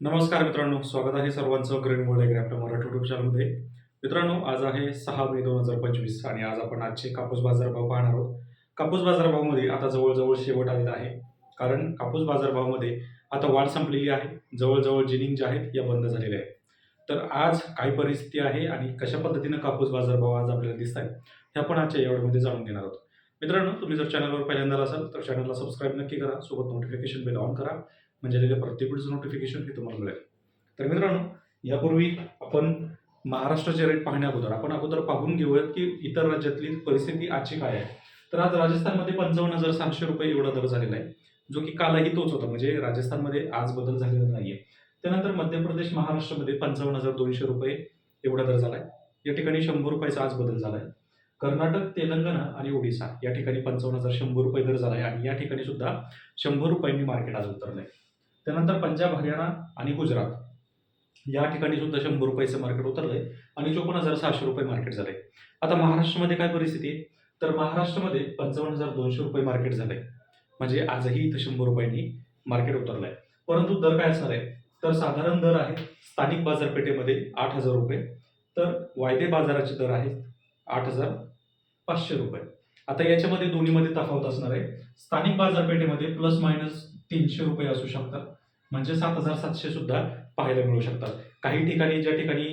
नमस्कार मित्रांनो स्वागत आहे सर्वांचं green gold agri Marathi YouTube चॅनलमध्ये मित्रांनो आज आहे सहा मे दोन हजार पंचवीस आणि आज आपण आजचे कापूस बाजारभाव पाहणार आहोत. कापूस बाजारभावामध्ये आता जवळजवळ शेवट आलेला आहे. कारण कापूस बाजारभावामध्ये आता वाढ संपलेली आहे. जवळजवळ जिनिंग जे आहेत या बंद झालेल्या आहेत. तर आज काय परिस्थिती आहे आणि कशा पद्धतीनं कापूस बाजारभाव आज आपल्याला दिसत आहे हे आपण आजच्या या व्हिडिओमध्ये जाणून घेणार आहोत. मित्रांनो तुम्ही जर चॅनलवर पहिल्यांदा असाल तर चॅनलला सबस्क्राईब नक्की करा. सोबत नोटिफिकेशन बेल ऑन करा. म्हणजे आलेल्या प्रत्येक नोटिफिकेशन हे तुम्हाला मिळेल. तर मित्रांनो यापूर्वी आपण महाराष्ट्राचे रेट पाहण्या अगोदर आपण अगोदर पाहून घेऊयात की इतर राज्यातली परिस्थिती आजची काय आहे. तर आज राजस्थानमध्ये पंचावन्न हजार सातशे रुपये एवढा दर झालेला आहे जो की कालही तोच होता म्हणजे राजस्थानमध्ये आज बदल झालेला नाहीये. त्यानंतर मध्य प्रदेश महाराष्ट्रामध्ये पंचावन्न हजार दोनशे रुपये एवढा दर झाला आहे या ठिकाणी शंभर रुपयाचा आज बदल झाला आहे कर्नाटक तेलंगणा आणि ओडिसा या ठिकाणी पंचावन्न हजार शंभर रुपये दर झाला आहे आणि या ठिकाणी सुद्धा शंभर रुपयांनी मार्केट आज उतरलंय. त्यानंतर पंजाब हरियाणा आणि गुजरात. या ठिकाणी सुद्धा शंभर रुपयाचं मार्केट उतरलंय आणि चोपन्न हजार सहाशे रुपये मार्केट झालंय. आता महाराष्ट्रामध्ये काय परिस्थिती? आहे तर महाराष्ट्रामध्ये पंचावन्न हजार दोनशे रुपये मार्केट झालंय. म्हणजे आजही इथं शंभर रुपयांनी मार्केट उतरलंय. परंतु दर काय असणार आहे? तर साधारण दर आहे स्थानिक बाजारपेठेमध्ये आठ हजार रुपये. तर वायदे बाजाराचे दर आहेत आठ हजार पाचशे रुपये. आता याच्यामध्ये दोन्हीमध्ये तफावत असणार आहे. स्थानिक बाजारपेठेमध्ये प्लस मायनस तीनशे रुपये असू शकतात. म्हणजे सात हजार सातशे सुद्धा पाहायला मिळू शकतात. काही ठिकाणी ज्या ठिकाणी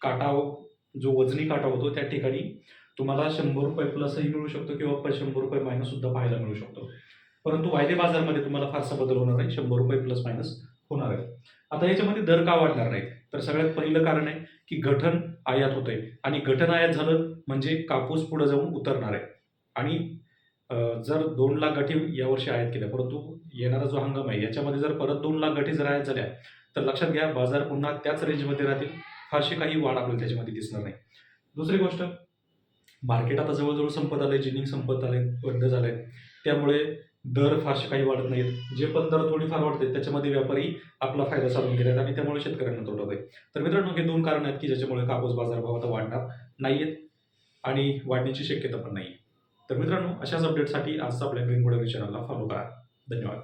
काटा हो, जो वजनी काटा होतो त्या ठिकाणी तुम्हाला शंभर रुपये प्लसही मिळू शकतो किंवा प- शंभर रुपये मायनस सुद्धा पाहायला मिळू शकतो. परंतु वायदे बाजारमध्ये तुम्हाला फारसा बदल होणार नाही. शंभर रुपये प्लस मायनस होणार आहे. आता याच्यामध्ये दर का वाढणार नाहीत? तर सगळ्यात पहिलं कारण आहे की गठन आयात होतंय. आणि गठन आयात झालं म्हणजे कापूस पुढे जाऊन उतरणार आहे. आणि जर दोन लाख गाठी यावर्षी आयात केल्या परंतु येणारा जो हंगाम आहे याच्यामध्ये जर परत दोन लाख गाठी जर आयात झाल्या तर लक्षात घ्या बाजार पुन्हा त्याच रेंजमध्ये राहतील. फारशी काही वाढ आपल्याला त्याच्यामध्ये दिसणार नाही. दुसरी गोष्ट मार्केट आता जवळजवळ संपत आले जिनिंग संपत आले बंद झालंय. त्यामुळे दर फारसे काही वाढत नाहीत. जे पण दर थोडीफार वाढते त्याच्यामध्ये व्यापारी आपला फायदा साधून घेतात आणि त्यामुळे शेतकऱ्यांना तोटा आहे तर मित्रांनो हे दोन कारण आहेत की ज्याच्यामुळे कापूस बाजारभाव आता वाढणार नाहीयेत आणि वाढण्याची शक्यता पण नाही तर मित्रांनो अशाच अपडेटसाठी आजचा आपल्या ग्रीन चॅनलला फॉलो करा. धन्यवाद.